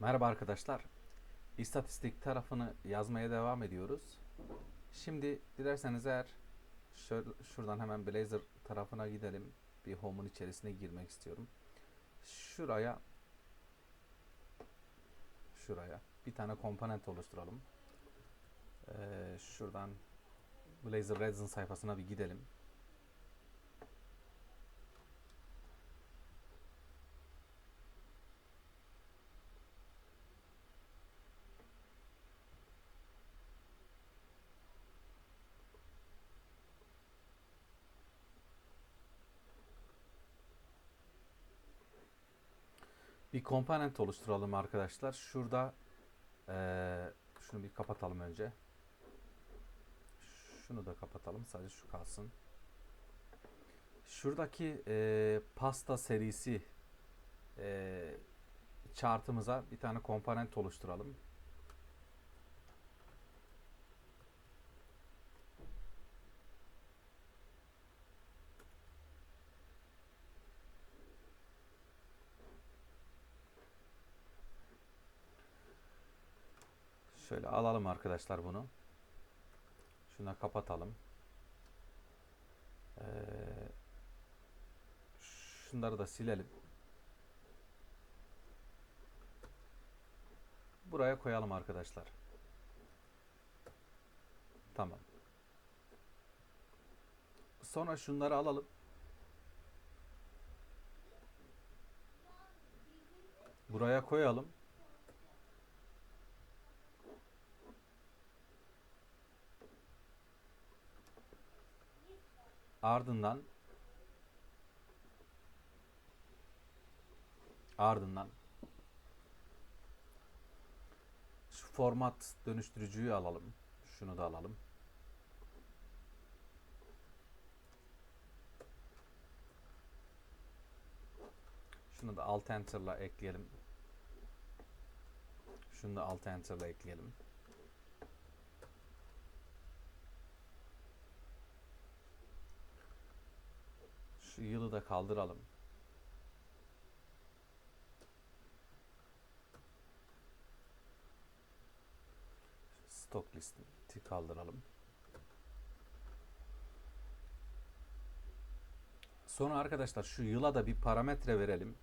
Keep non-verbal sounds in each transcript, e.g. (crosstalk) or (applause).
Merhaba arkadaşlar. İstatistik tarafını yazmaya devam ediyoruz. Şimdi dilerseniz eğer şöyle, şuradan hemen Blazor tarafına gidelim. Bir home'un içerisine girmek istiyorum. Şuraya şuraya bir tane komponent oluşturalım. Ee, şuradan Blazor Reds'in sayfasına bir gidelim. Bir komponent oluşturalım arkadaşlar. Şurada eee, şunu bir kapatalım önce. Şunu da kapatalım. Sadece şu kalsın. Şuradaki eee, pasta serisi eee chartımıza bir tane komponent oluşturalım. Şöyle alalım arkadaşlar bunu. Şuna kapatalım. Ee, şunları da silelim. Buraya koyalım arkadaşlar. Tamam. Sonra şunları alalım. Buraya koyalım. Ardından ardından şu format dönüştürücüyü alalım. Şunu da alalım. Şunu da alt enter'la ekleyelim. Şunu da alt enter'la ekleyelim. Şu yılı da kaldıralım. Stok listi kaldıralım. Sonra arkadaşlar şu yıla da bir parametre verelim.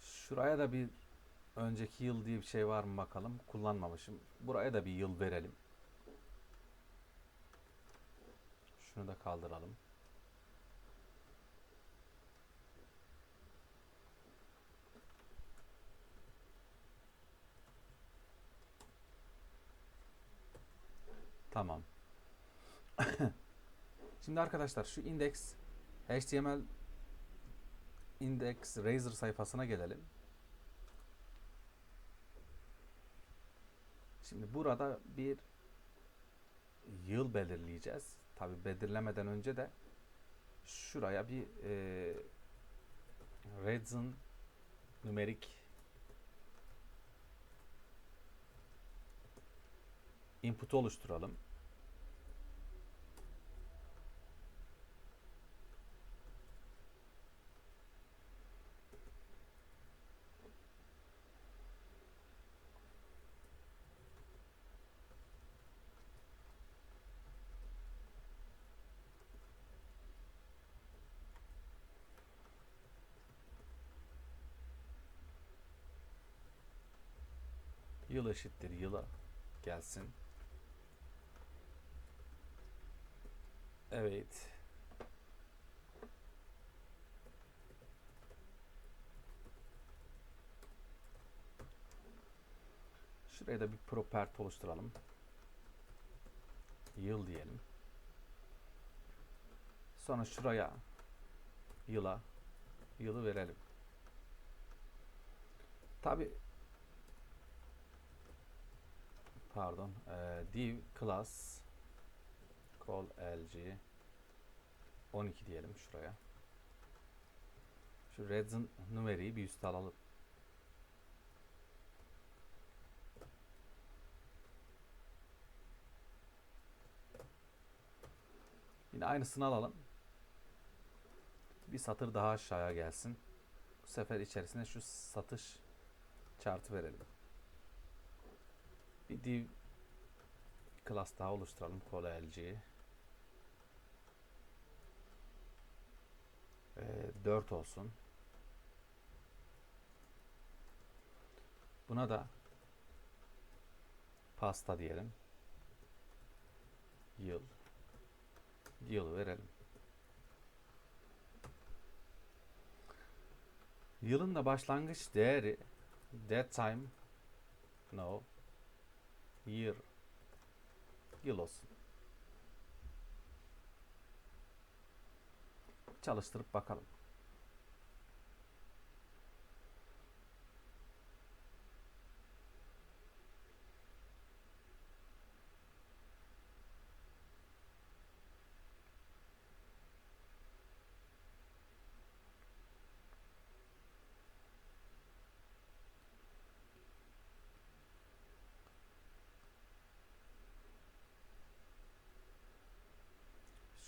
Şuraya da bir önceki yıl diye bir şey var mı bakalım. Kullanmamışım. Buraya da bir yıl verelim. Şunu da kaldıralım. Tamam. (coughs) Şimdi arkadaşlar şu index HTML index Razor sayfasına gelelim. Şimdi burada bir yıl belirleyeceğiz. Tabi belirlemeden önce de şuraya bir e, Redzone numerik input oluşturalım. Eşittir yıla gelsin. Evet. Şuraya da bir property oluşturalım. Yıl diyelim. Sonra şuraya yıla yılı verelim. Tabi pardon e, div class call lg 12 diyelim şuraya. Şu Redzone numeriği bir üste alalım. Yine aynısını alalım. Bir satır daha aşağıya gelsin. Bu sefer içerisine şu satış chart'ı verelim. Bir div class daha oluşturalım. Kola LG. Ee, 4 olsun. Buna da pasta diyelim. Yıl. Yıl verelim. Yılın da başlangıç değeri that time no year yıl olsun. Çalıştırıp bakalım.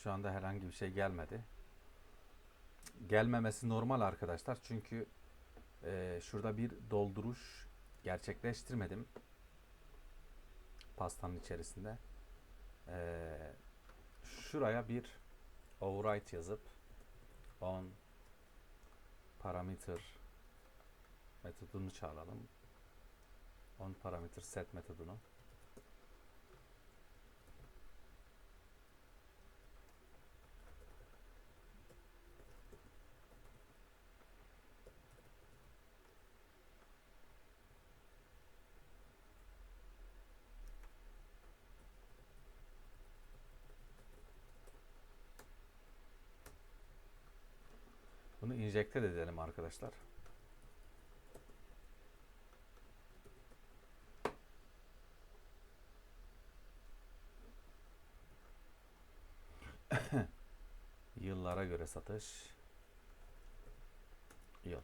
Şu anda herhangi bir şey gelmedi. Gelmemesi normal arkadaşlar. Çünkü e, şurada bir dolduruş gerçekleştirmedim. Pastanın içerisinde. E, şuraya bir override yazıp on parameter metodunu çağıralım. On parameter set metodunu. Bunu injekte de edelim arkadaşlar. (coughs) Yıllara göre satış. Yıl.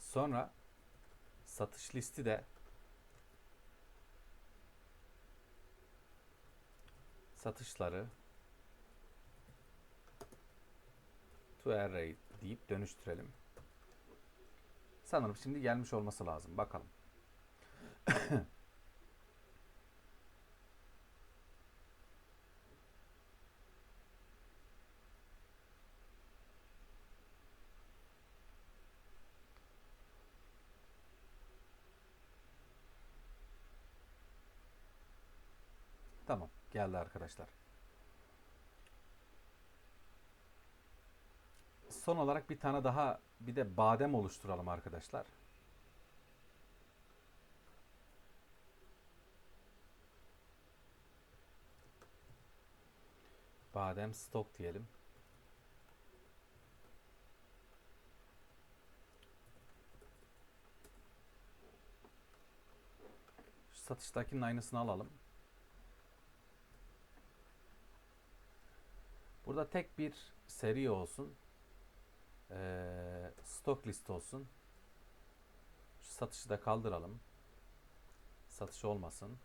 Sonra satış listi de satışları to array deyip dönüştürelim. Sanırım şimdi gelmiş olması lazım. Bakalım. Tamam. Geldi arkadaşlar. Son olarak bir tane daha bir de badem oluşturalım arkadaşlar. Badem stok diyelim. Şu satıştakinin aynısını alalım. Burada tek bir seri olsun. Ee, stok list olsun. Şu satışı da kaldıralım. Satış olmasın.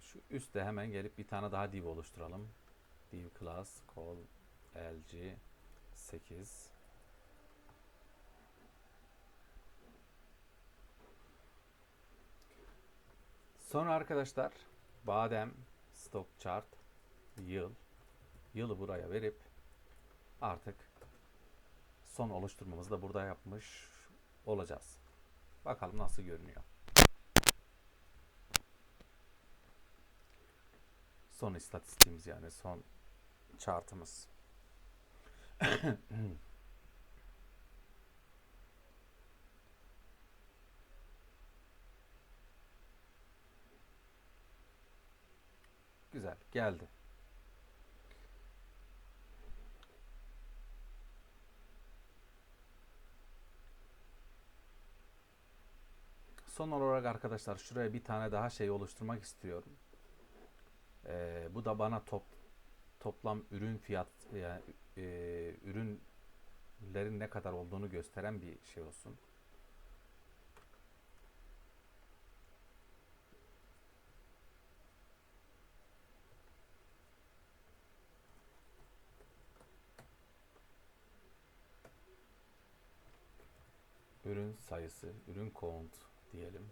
Şu üstte hemen gelip bir tane daha div oluşturalım. Div class call lg 8 Sonra arkadaşlar badem stock chart yıl yılı buraya verip artık son oluşturmamızı da burada yapmış olacağız. Bakalım nasıl görünüyor. Son istatistiğimiz yani son chartımız. Güzel geldi. Son olarak arkadaşlar şuraya bir tane daha şey oluşturmak istiyorum. Ee, bu da bana top toplam ürün fiyat yani e, ürünlerin ne kadar olduğunu gösteren bir şey olsun. Ürün sayısı, ürün count diyelim.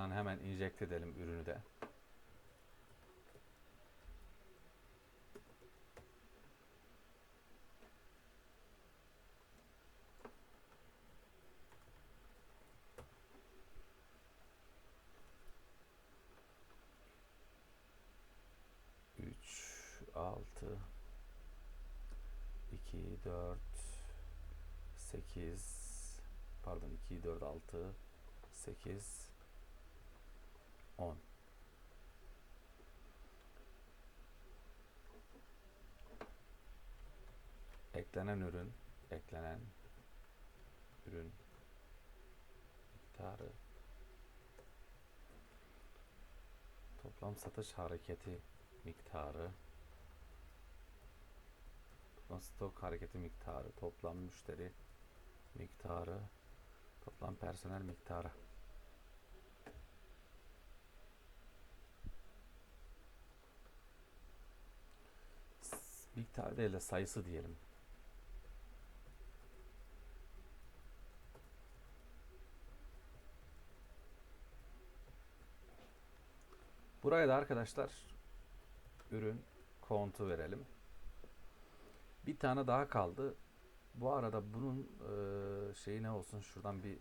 Şuradan hemen inject edelim ürünü de. Üç, altı, iki, dört, sekiz, pardon iki, dört, altı, sekiz, 10. Eklenen ürün, eklenen ürün miktarı. Toplam satış hareketi miktarı. Toplam stok hareketi miktarı. Toplam müşteri miktarı. Toplam personel miktarı miktarı de sayısı diyelim. Buraya da arkadaşlar ürün kontu verelim. Bir tane daha kaldı. Bu arada bunun e, şeyi ne olsun? Şuradan bir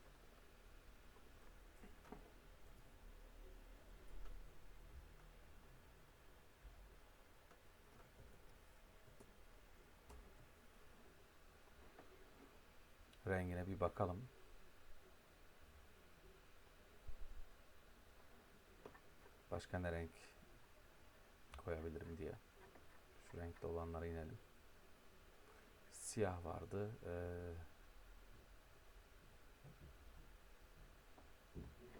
rengine bir bakalım. Başka ne renk koyabilirim diye. Şu renkli olanlara inelim. Siyah vardı. Ee,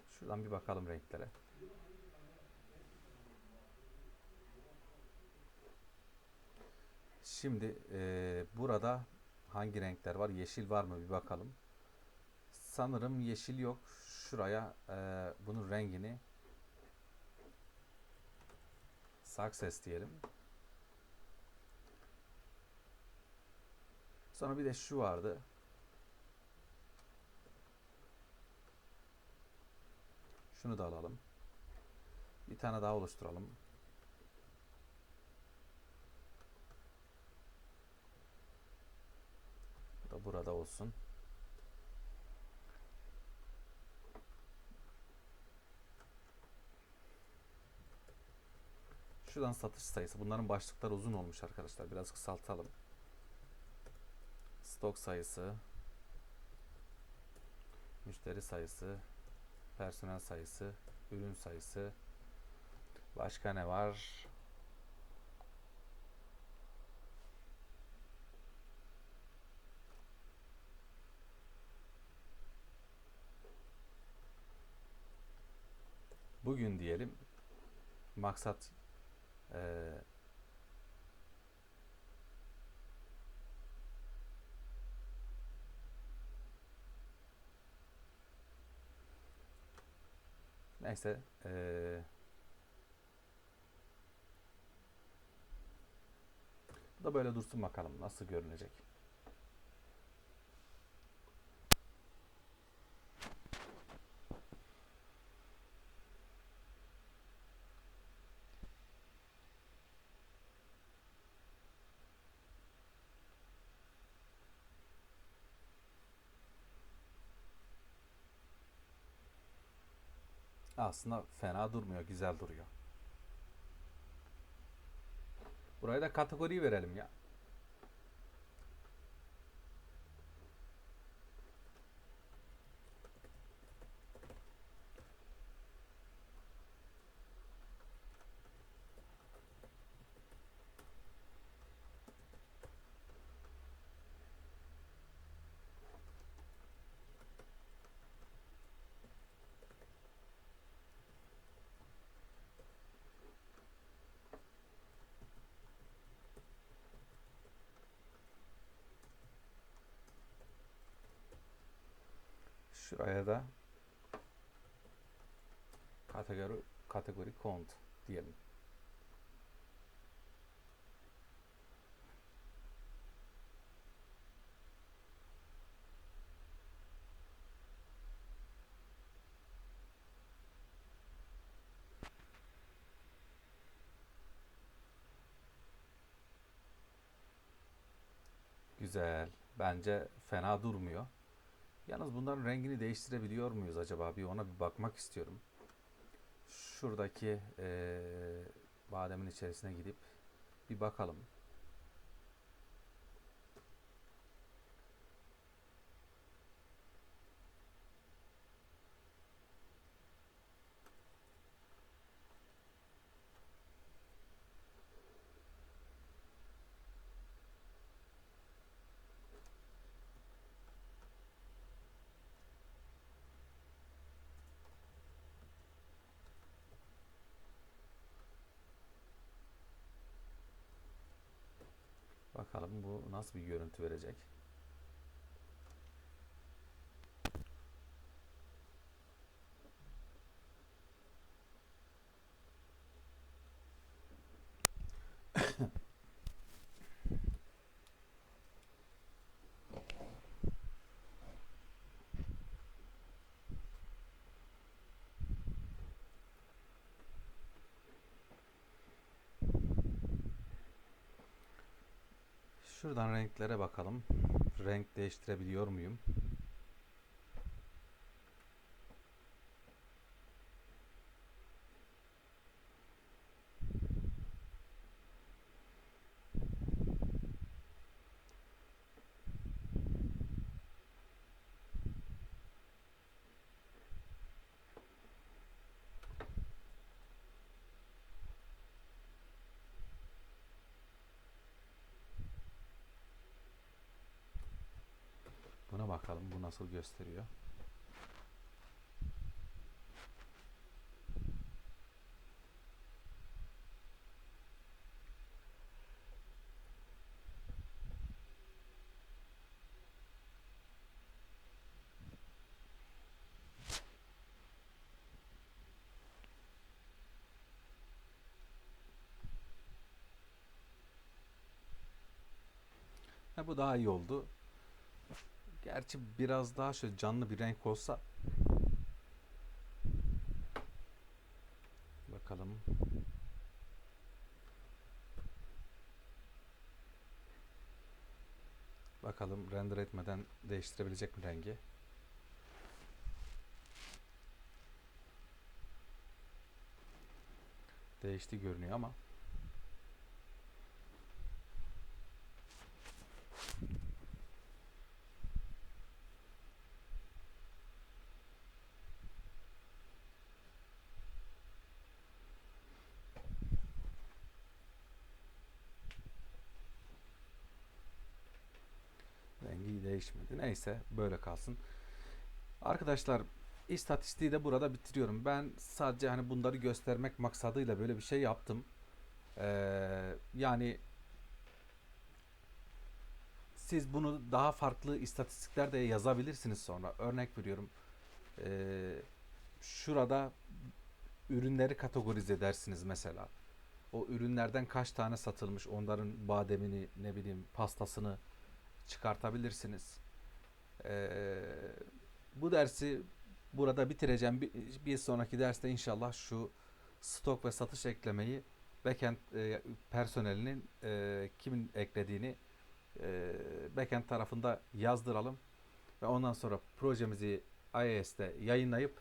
şuradan bir bakalım renklere. Şimdi e, burada hangi renkler var? Yeşil var mı? Bir bakalım. Sanırım yeşil yok. Şuraya e, bunun rengini success diyelim. Sonra bir de şu vardı. Şunu da alalım. Bir tane daha oluşturalım. Da burada olsun. Şuradan satış sayısı. Bunların başlıkları uzun olmuş arkadaşlar. Biraz kısaltalım. Stok sayısı. Müşteri sayısı. Personel sayısı. Ürün sayısı. Başka ne var? Bugün diyelim maksat ee, neyse ee, bu da böyle dursun bakalım nasıl görünecek. Aslında fena durmuyor, güzel duruyor. Buraya da kategori verelim ya. Şuraya da kategori kategori kont diyelim. Güzel. Bence fena durmuyor. Yalnız bunların rengini değiştirebiliyor muyuz acaba? Bir ona bir bakmak istiyorum. Şuradaki eee bademin içerisine gidip bir bakalım. Bakalım bu nasıl bir görüntü verecek. Şuradan renklere bakalım. Renk değiştirebiliyor muyum? Buna bakalım bu nasıl gösteriyor. Bu daha iyi oldu. Gerçi biraz daha şöyle canlı bir renk olsa bakalım. Bakalım render etmeden değiştirebilecek mi rengi? Değişti görünüyor ama rengi değişmedi. Neyse böyle kalsın. Arkadaşlar istatistiği de burada bitiriyorum. Ben sadece hani bunları göstermek maksadıyla böyle bir şey yaptım. Ee, yani siz bunu daha farklı istatistiklerde yazabilirsiniz sonra. Örnek veriyorum. Ee, şurada ürünleri kategorize edersiniz mesela. O ürünlerden kaç tane satılmış, onların bademini, ne bileyim, pastasını çıkartabilirsiniz. Ee, bu dersi burada bitireceğim. Bir, bir sonraki derste inşallah şu stok ve satış eklemeyi backend e, personelinin e, kimin eklediğini e, backend tarafında yazdıralım ve ondan sonra projemizi IIS'te yayınlayıp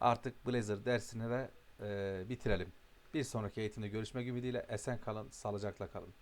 artık Blazor dersini de e, bitirelim. Bir sonraki eğitimde görüşmek ümidiyle esen kalın, sağlıcakla kalın.